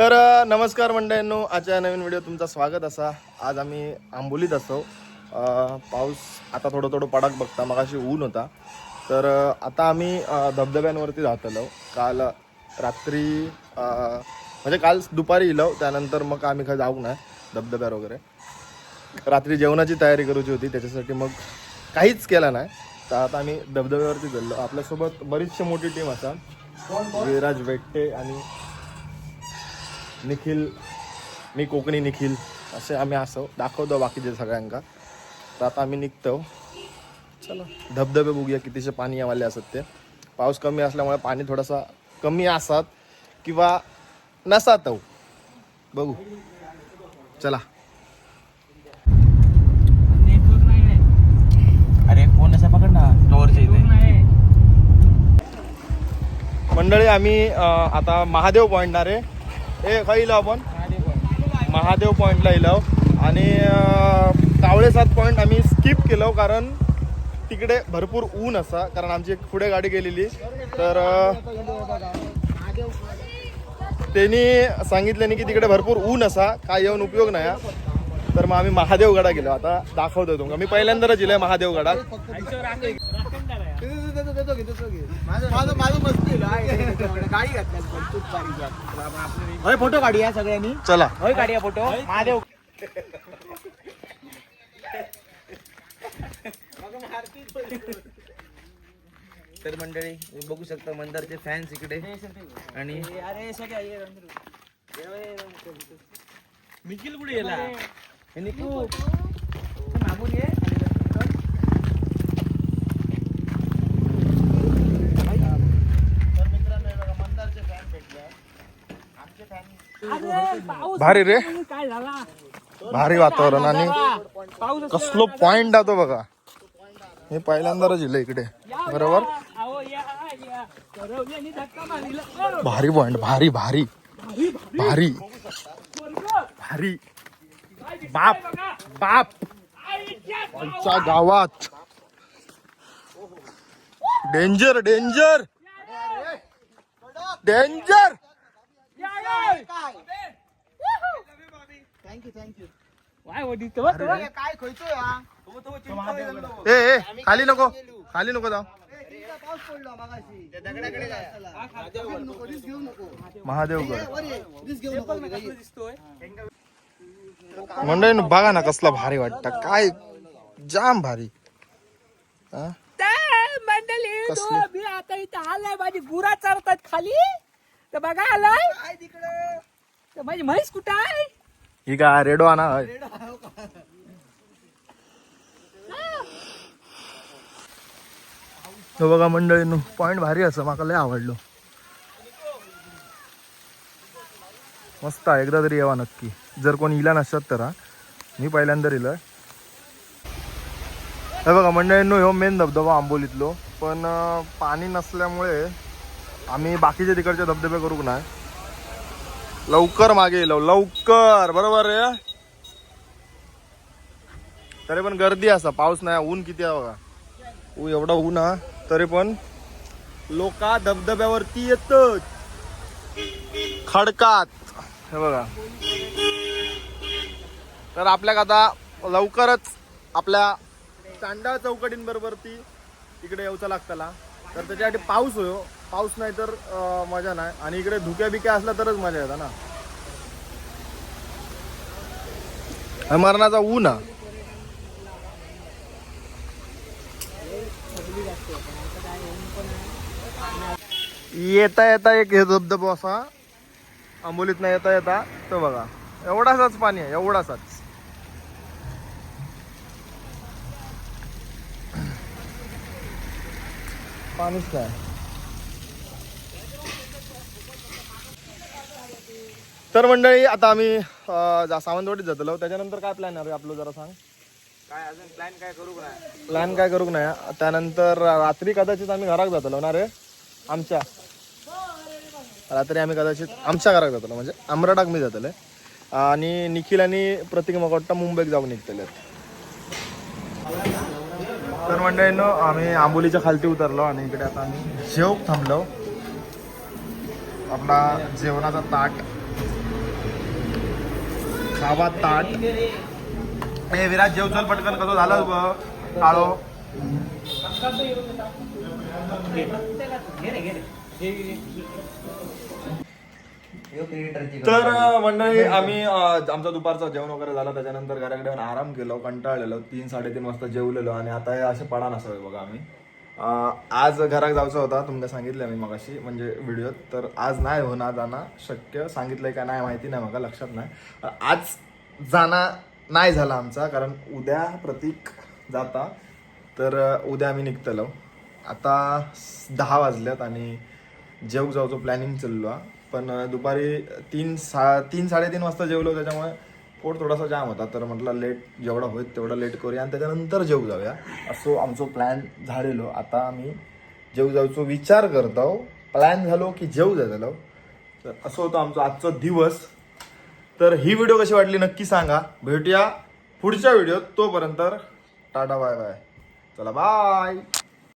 तर नमस्कार मंडळींनो. आजच्या नवीन व्हिडिओ तुमचं स्वागत असा. आज आम्ही आंबोलीत असो पाऊस आता थोडं थोडं पडाक बघता. मगाशी ऊन होता. तर आता आम्ही धबधब्यांवरती धबधब्यांवरती आलो काल रात्री म्हणजे काल दुपारी इलो. त्यानंतर मग आम्ही काय जाऊ नाही. धबधब्यावर वगैरे. रात्री जेवणाची तयारी करूची होती. त्याच्यासाठी मग काहीच केलं नाही. तर आता आम्ही धबधब्यावरती गेलो आपल्यासोबत बरीचशी मोठी टीम असा. विराज वेट्टे आणि निखिल मी कोकणी निखिल. असे आम्ही असो दाखवतो बाकीचे सगळ्यांका. तर आता आम्ही निघतो. चला. धबधबे बघूया कितीशे पाणी आले असत ते. पाऊस कमी असल्यामुळे पाणी थोडासा कमी असत किंवा नसात बघू. चला. अरे फोन असा पकड ना? इथे. मंडळी आम्ही आता महादेव पॉईंटला रे हे खाई इलो आपण. महादेव पॉईंटला इलो आणि अं, पॉईंट आम्ही स्किप केलो हो, कारण तिकडे भरपूर ऊन असा कारण आमची एक पुढे गाडी गेलेली. तर त्यांनी सांगितलं की तिकडे भरपूर ऊन असा काय येऊन उपयोग नाही हा. तर मग आम्ही महादेवगडा गेलो. आता दाखवतो तुमका मी पहिल्यांदाच जिल्हा महादेवगडा. माझं माझं मस्ती गाडी घातल्या फोटो काढूया सगळ्यांनी. चला. होय काढूया फोटो. महादेव. तर मंडळी बघू शकता मंदारचे फॅन्स इकडे. आणि निखिल कुठे गेला? हे भारी रे. काय झाला? भारी वातावरण आणि कसलो पॉइंट तो बघा. मी पहिल्यांदाच जिल्हा इकडे. बरोबर? भारी पॉइंट भारी भारी. भारी भारी. बाप बाप. आमच्या गावात. Danger danger danger thank you thank you काय काय खोयतोय हा? ए ए खाली नको खाली नको जाऊ. पाऊस पडलो मगाशी. दगडाकडे नको रिस्क घेऊ नको. महादेवगड रिस्क घेऊ नको मंडळी बघा ना कसला भारी वाटतं. काय जाम भारी. हा? मंडळी कसली? तो मी आता इथं आलाय माझी गुरा चरतात खाली. तर बघा आलाय. काय तिकडे? तर माझी म्हैस कुठं आहे? ही काय रेडो आणा तो बघा मंडळीनो पॉइंट भारी असं माका लय आवडलो मस्त आहे एकदा तरी येवा नक्की जर कोणी इला नसतात तर मी पहिल्यांदा इलोय हे बघा मंडळींनो ह्यो मेन धबधबा आंबोलीतलो पण पाणी नसल्यामुळे आम्ही बाकीचे तिकडचे धबधबे करूक नाही लवकर मागे लव लवकर बरोबर रे? तरी पण गर्दी असा पाऊस नाही ऊन किती आहे बघा. ऊ एवढा ऊन हा तरी पण लोका धबधब्यावरती येत खडकात. हे बघा. तर आपल्याक आता लवकरच आपल्या चांडा चौकटींबरोबर ती इकडे येऊचा लागताला. तर त्याच्यासाठी पाऊस होयो. पाऊस नाही तर मजा नाही. आणि इकडे धुक्या बिक्या असला तरच मजा येतात ना. मरणाचा ऊन हा. येता येता एक हे धबधबा असा. आंबोलीत नाही येता येता. तो बघा. एवढासाच पाणी आहे एवढासाच. पाणीच काय तर मंडळी आता आम्ही अं, जा सावंतवाडीत जातलो. त्याच्यानंतर काय प्लॅन आहे आपलं जरा सांग? काय अजून प्लॅन काय करू का? प्लॅन काय करू नाही? त्यानंतर रात्री कदाचित आम्ही घरात जातलो ना रे? आमच्या. रात्री आम्ही कदाचित आमच्या घरात जातलो म्हणजे आमराडाक मी जातले. आणि निखिल आणि प्रतीक मग वाटतं मुंबईत जाऊन निघतले. तर मंडळींनो आम्ही आंबोलीच्या खालती उतरलो आणि इकडे आता आम्ही जेव थांबलो. आपला जेवणाचा ताट खावा ताट ए विराज जेव चल पटकन कसं झालं काळो तर मंडळी आम्ही आमचा आमचं दुपारचं जेवण वगैरे झालं. त्याच्यानंतर घराकडे आराम केलो कंटाळलेलो. तीन साडेतीन वाजता जेवलेलो आणि आता हे असे पडा नसावे बघा आम्ही. आज घरात जायचं होता तुमच्या सांगितलं मी मगाशी म्हणजे व्हिडिओत तर आज नाही होणार जाणं शक्य सांगितलंय का नाही माहिती नाही मला लक्षात नाही आज जाणं नाही झाला आमचा कारण उद्या प्रतीक जाता तर उद्या आम्ही निघतलो आता दहा वाजल्यात आणि जेव जाऊचं प्लॅनिंग चाललो हा. पण दुपारी तीन सा तीन साडेतीन वाजता जेवलो त्याच्यामुळे पोट थोडासा जाम होता तर म्हटलं लेट जेवढा होईल तेवढा लेट करूया आणि त्याच्यानंतर जेव जाऊया. असो आमचो प्लॅन झालेलो. आता आम्ही जेव जाऊचो विचार करतो प्लॅन झालो की जेव जायलो तर असं होतं आमचा आजचा दिवस. तर ही व्हिडिओ कशी वाटली नक्की सांगा. भेटूया पुढच्या व्हिडिओत तोपर्यंत टाटा बाय बाय. चला बाय